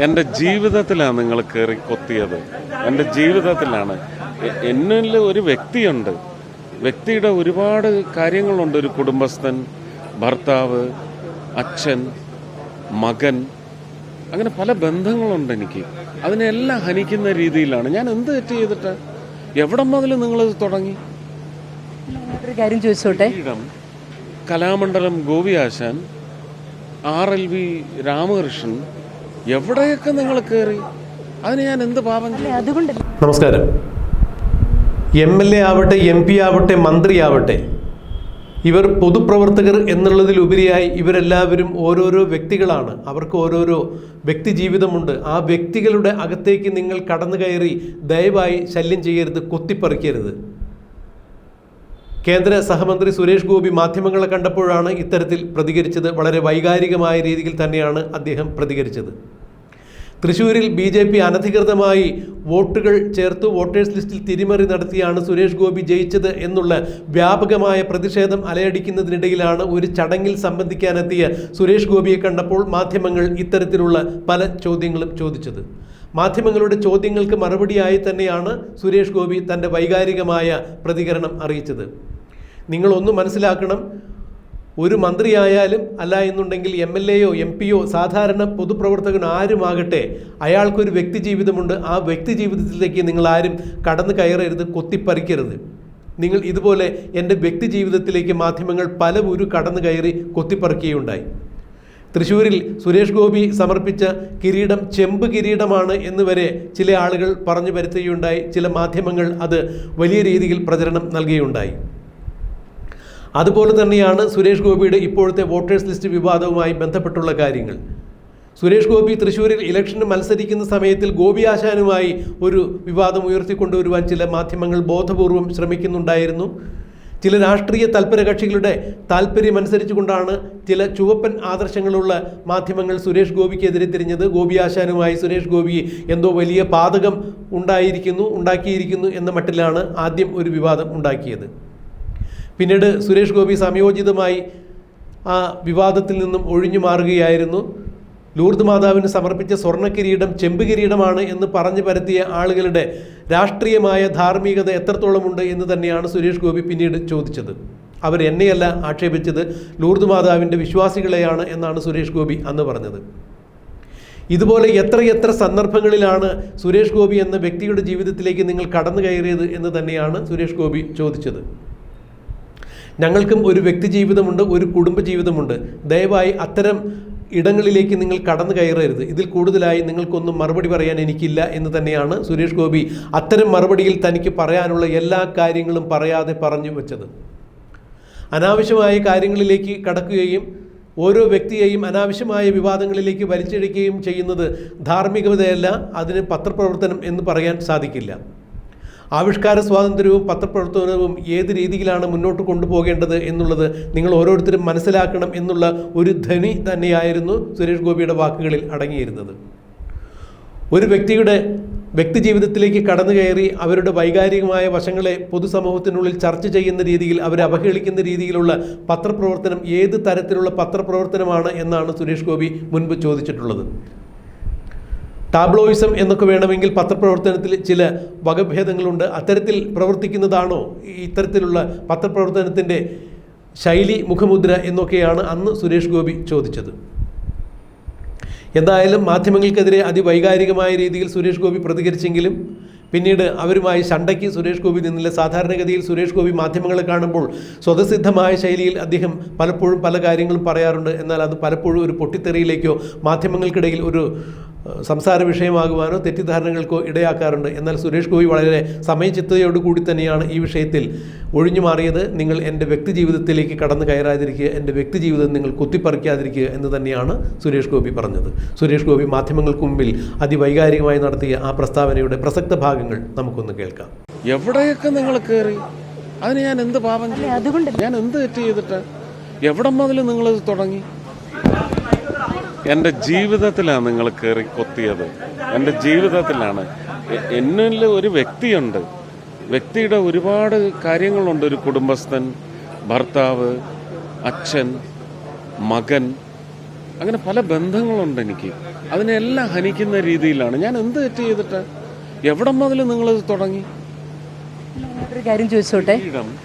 എന്റെ ജീവിതത്തിലാണ് നിങ്ങൾ കയറി കൊത്തിയത്. എന്റെ ജീവിതത്തിലാണ്. എന്നിൽ ഒരു വ്യക്തിയുണ്ട്. വ്യക്തിയുടെ ഒരുപാട് കാര്യങ്ങളുണ്ട്. ഒരു കുടുംബസ്ഥൻ ഭർത്താവ് അച്ഛൻ മകൻ. അങ്ങനെ പല ബന്ധങ്ങളുണ്ട് എനിക്ക്. അതിനെല്ലാം ഹനിക്കുന്ന രീതിയിലാണ്. ഞാൻ എന്ത് തെറ്റ് ചെയ്തിട്ട്? എവിടെ മുതൽ നിങ്ങളിത് തുടങ്ങി? കാര്യം ചോദിച്ചോട്ടെ? കലാമണ്ഡലം ഗോപിയാശാൻ ആർ എൽ വി രാമകൃഷ്ണൻ എവിടെയൊക്കെ നിങ്ങൾ കയറി അതിന് ഞാൻ എന്ത് പാപം നമസ്കാരം. എം എൽ എ ആവട്ടെ എം പി ആവട്ടെ മന്ത്രിയാവട്ടെ ഇവർ പൊതുപ്രവർത്തകർ എന്നുള്ളതിലുപരിയായി ഇവരെല്ലാവരും ഓരോരോ വ്യക്തികളാണ്. അവർക്ക് ഓരോരോ വ്യക്തി ജീവിതമുണ്ട്. ആ വ്യക്തികളുടെ അകത്തേക്ക് നിങ്ങൾ കടന്നു കയറി ദയവായി ശല്യം ചെയ്യരുത് കൊത്തിപ്പറിക്കരുത്. കേന്ദ്ര സഹമന്ത്രി സുരേഷ് ഗോപി മാധ്യമങ്ങളെ കണ്ടപ്പോഴാണ് ഇത്തരത്തിൽ പ്രതികരിച്ചത്. വളരെ വൈകാരികമായ രീതിയിൽ തന്നെയാണ് അദ്ദേഹം പ്രതികരിച്ചത്. തൃശൂരിൽ ബി ജെ പി അനധികൃതമായി വോട്ടുകൾ ചേർത്ത്. വോട്ടേഴ്സ് ലിസ്റ്റിൽ തിരിമറി നടത്തിയാണ് സുരേഷ് ഗോപി ജയിച്ചത് എന്നുള്ള വ്യാപകമായ പ്രതിഷേധം അലയടിക്കുന്നതിനിടയിലാണ് ഒരു ചടങ്ങിൽ സംബന്ധിക്കാനെത്തിയ സുരേഷ് ഗോപിയെ കണ്ടപ്പോൾ മാധ്യമങ്ങൾ ഇത്തരത്തിലുള്ള പല ചോദ്യങ്ങളും ചോദിച്ചത്. മാധ്യമങ്ങളുടെ ചോദ്യങ്ങൾക്ക് മറുപടിയായി തന്നെയാണ് സുരേഷ് ഗോപി തന്റെ വൈകാരികമായ പ്രതികരണം അറിയിച്ചത്. നിങ്ങളൊന്ന് മനസ്സിലാക്കണം. ഒരു മന്ത്രിയായാലും അല്ല എന്നുണ്ടെങ്കിൽ എം എൽ എയോ എം പിയോ സാധാരണ പൊതുപ്രവർത്തകൻ ആരുമാകട്ടെ അയാൾക്കൊരു വ്യക്തി ജീവിതമുണ്ട്. ആ വ്യക്തി ജീവിതത്തിലേക്ക് നിങ്ങൾ ആരും കടന്നു കയറരുത് കൊത്തിപ്പറിക്കരുത്. നിങ്ങൾ ഇതുപോലെ എന്റെ വ്യക്തി ജീവിതത്തിലേക്ക് മാധ്യമങ്ങൾ പല ഒരു കടന്നു കയറി കൊത്തിപ്പറിക്കുകയുണ്ടായി. തൃശ്ശൂരിൽ സുരേഷ് ഗോപി സമർപ്പിച്ച കിരീടം ചെമ്പ് കിരീടമാണ് എന്ന് വരെ ചില ആളുകൾ പറഞ്ഞു വരുത്തുകയുണ്ടായി. ചില മാധ്യമങ്ങൾ അത് വലിയ രീതിയിൽ പ്രചരണം നൽകുകയുണ്ടായി. അതുപോലെ തന്നെയാണ് സുരേഷ് ഗോപിയുടെ ഇപ്പോഴത്തെ വോട്ടേഴ്സ് ലിസ്റ്റ് വിവാദവുമായി ബന്ധപ്പെട്ടുള്ള കാര്യങ്ങൾ. സുരേഷ് ഗോപി തൃശ്ശൂരിൽ ഇലക്ഷന് മത്സരിക്കുന്ന സമയത്തിൽ ഗോപി ആശാനുമായി ഒരു വിവാദം ഉയർത്തിക്കൊണ്ടുവരുവാൻ ചില മാധ്യമങ്ങൾ ബോധപൂർവം ശ്രമിക്കുന്നുണ്ടായിരുന്നു. ചില രാഷ്ട്രീയ തൽപര കക്ഷികളുടെ താല്പര്യമനുസരിച്ചുകൊണ്ടാണ് ചില ചുവപ്പൻ ആദർശങ്ങളുള്ള മാധ്യമങ്ങൾ സുരേഷ് ഗോപിക്കെതിരെ തിരിഞ്ഞത്. ഗോപി ആശാനുമായി സുരേഷ് ഗോപി എന്തോ വലിയ പാതകം ഉണ്ടായിരിക്കുന്നു ഉണ്ടാക്കിയിരിക്കുന്നു എന്ന മട്ടിലാണ് ആദ്യം ഒരു വിവാദം ഉണ്ടാക്കിയത്. പിന്നീട് സുരേഷ് ഗോപി സംയോജിതമായി ആ വിവാദത്തിൽ നിന്നും ഒഴിഞ്ഞു മാറുകയായിരുന്നു. ലൂർദ് മാതാവിന് സമർപ്പിച്ച സ്വർണ കിരീടം ചെമ്പ് കിരീടമാണ് എന്ന് പറഞ്ഞു പരത്തിയ ആളുകളുടെ രാഷ്ട്രീയമായ ധാർമ്മികത എത്രത്തോളമുണ്ട് എന്ന് തന്നെയാണ് സുരേഷ് ഗോപി പിന്നീട് ചോദിച്ചത്. അവർ എന്നെയല്ല ആക്ഷേപിച്ചത് ലൂർദ് മാതാവിന്റെ വിശ്വാസികളെയാണ് എന്നാണ് സുരേഷ് ഗോപി അന്ന് പറഞ്ഞത്. ഇതുപോലെ എത്രയെത്ര സന്ദർഭങ്ങളിലാണ് സുരേഷ് ഗോപി എന്ന വ്യക്തിയുടെ ജീവിതത്തിലേക്ക് നിങ്ങൾ കടന്നു കയറിയത് എന്ന് തന്നെയാണ് സുരേഷ് ഗോപി ചോദിച്ചത്. ഞങ്ങൾക്കും ഒരു വ്യക്തി ജീവിതമുണ്ട് ഒരു കുടുംബ ജീവിതമുണ്ട്. ദയവായി അത്തരം ഇടങ്ങളിലേക്ക് നിങ്ങൾ കടന്നു കയറരുത്. ഇതിൽ കൂടുതലായി നിങ്ങൾക്കൊന്നും മറുപടി പറയാൻ എനിക്കില്ല എന്ന് തന്നെയാണ് സുരേഷ് ഗോപി അത്തരം മറുപടിയിൽ തനിക്ക് പറയാനുള്ള എല്ലാ കാര്യങ്ങളും പറയാതെ പറഞ്ഞു വെച്ചത്. അനാവശ്യമായ കാര്യങ്ങളിലേക്ക് കടക്കുകയും ഓരോ വ്യക്തിയെയും അനാവശ്യമായ വിവാദങ്ങളിലേക്ക് വലിച്ചിഴക്കുകയും ചെയ്യുന്നത് ധാർമ്മികതയല്ല അതിന് പത്രപ്രവർത്തനം എന്ന് പറയാൻ സാധിക്കില്ല. ആവിഷ്കാര സ്വാതന്ത്ര്യവും പത്രപ്രവർത്തനവും ഏത് രീതിയിലാണ് മുന്നോട്ട് കൊണ്ടുപോകേണ്ടത് എന്നുള്ളത് നിങ്ങൾ ഓരോരുത്തരും മനസ്സിലാക്കണം എന്നുള്ള ഒരു ധ്വനി തന്നെയായിരുന്നു സുരേഷ് ഗോപിയുടെ വാക്കുകളിൽ അടങ്ങിയിരുന്നത്. ഒരു വ്യക്തിയുടെ വ്യക്തിജീവിതത്തിലേക്ക് കടന്നു കയറി അവരുടെ വൈകാരികമായ വശങ്ങളെ പൊതുസമൂഹത്തിനുള്ളിൽ ചർച്ച ചെയ്യുന്ന രീതിയിൽ അവരെ അവഹേളിക്കുന്ന രീതിയിലുള്ള പത്രപ്രവർത്തനം ഏത് തരത്തിലുള്ള പത്രപ്രവർത്തനമാണ് എന്നാണ് സുരേഷ് ഗോപി മുൻപ് ചോദിച്ചിട്ടുള്ളത്. ടാബ്ലോയിസം എന്നൊക്കെ വേണമെങ്കിൽ പത്രപ്രവർത്തനത്തിൽ ചില വകഭേദങ്ങളുണ്ട്. അത്തരത്തിൽ പ്രവർത്തിക്കുന്നതാണോ? ഇത്തരത്തിലുള്ള പത്രപ്രവർത്തനത്തിന്റെ ശൈലി മുഖമുദ്ര എന്നൊക്കെയാണ് അന്ന് സുരേഷ് ഗോപി ചോദിച്ചത്. എന്തായാലും മാധ്യമങ്ങൾക്കെതിരെ അതിവൈകാരികമായ രീതിയിൽ സുരേഷ് ഗോപി പ്രതികരിച്ചെങ്കിലും പിന്നീട് അവരുമായി ശണ്ടയ്ക്ക് സുരേഷ് ഗോപി നിന്നില്ല. സാധാരണഗതിയിൽ സുരേഷ് ഗോപി മാധ്യമങ്ങളെ കാണുമ്പോൾ സ്വതസിദ്ധമായ ശൈലിയിൽ അദ്ദേഹം പലപ്പോഴും പല കാര്യങ്ങളും പറയാറുണ്ട്. എന്നാൽ അത് പലപ്പോഴും ഒരു പൊട്ടിത്തെറിയിലേക്കോ മാധ്യമങ്ങൾക്കിടയിൽ ഒരു സംസാര വിഷയമാകുവാനോ തെറ്റിദ്ധാരണകൾക്കോ ഇടയാക്കാറുണ്ട്. എന്നാൽ സുരേഷ് ഗോപി വളരെ സമയചിത്തതയോടുകൂടി തന്നെയാണ് ഈ വിഷയത്തിൽ ഒഴിഞ്ഞു മാറിയത്. നിങ്ങൾ എന്റെ വ്യക്തി ജീവിതത്തിലേക്ക് കടന്നു കയറാതിരിക്കുക എന്റെ വ്യക്തി ജീവിതം നിങ്ങൾ കുത്തിപ്പറിക്കാതിരിക്കുക എന്ന് തന്നെയാണ് സുരേഷ് ഗോപി പറഞ്ഞത്. സുരേഷ് ഗോപി മാധ്യമങ്ങൾക്ക് മുമ്പിൽ അതിവൈകാരികമായി നടത്തിയ ആ പ്രസ്താവനയുടെ പ്രസക്ത ഭാഗങ്ങൾ നമുക്കൊന്ന് കേൾക്കാം. എവിടെയൊക്കെ നിങ്ങൾ കയറി അതിന് ഞാൻ എന്ത് പാപം ഞാൻ എന്ത് തെറ്റ് ചെയ്തിട്ട്? എവിടെ മുതൽ നിങ്ങൾ തുടങ്ങി? എന്റെ ജീവിതത്തിലാണ് നിങ്ങൾ കയറി കൊത്തിയത്. എന്റെ ജീവിതത്തിലാണ്. എന്നിൽ ഒരു വ്യക്തിയുണ്ട്. വ്യക്തിയുടെ ഒരുപാട് കാര്യങ്ങളുണ്ട്. ഒരു കുടുംബസ്ഥൻ ഭർത്താവ് അച്ഛൻ മകൻ. അങ്ങനെ പല ബന്ധങ്ങളുണ്ട് എനിക്ക്. അതിനെല്ലാം ഹനിക്കുന്ന രീതിയിലാണ്. ഞാൻ എന്ത് തെറ്റ് ചെയ്തിട്ട്? എവിടെ മുതൽ നിങ്ങൾ തുടങ്ങി? കാര്യം ചോദിച്ചോട്ടെ? കലാമണ്ഡലം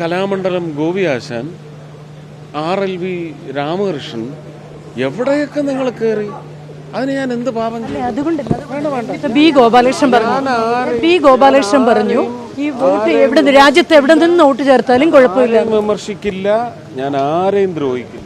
കലാമണ്ഡലം ഗോപിയാശാൻ ആർ എൽ വി രാമകൃഷ്ണൻ എവിടെയൊക്കെ നിങ്ങൾ കയറി അതിന് ഞാൻ എന്ത് പാപം ബി ഗോപാലകൃഷ്ണൻ പറഞ്ഞു. ബി ഗോപാലകൃഷ്ണൻ പറഞ്ഞു ഈ വോട്ട് എവിടെ രാജ്യത്ത് എവിടെ നിന്ന് വോട്ട് ചേർത്താലും കുഴപ്പമില്ല. വിമർശിക്കില്ല ഞാൻ ആരെയും ദ്രോഹിക്കില്ല.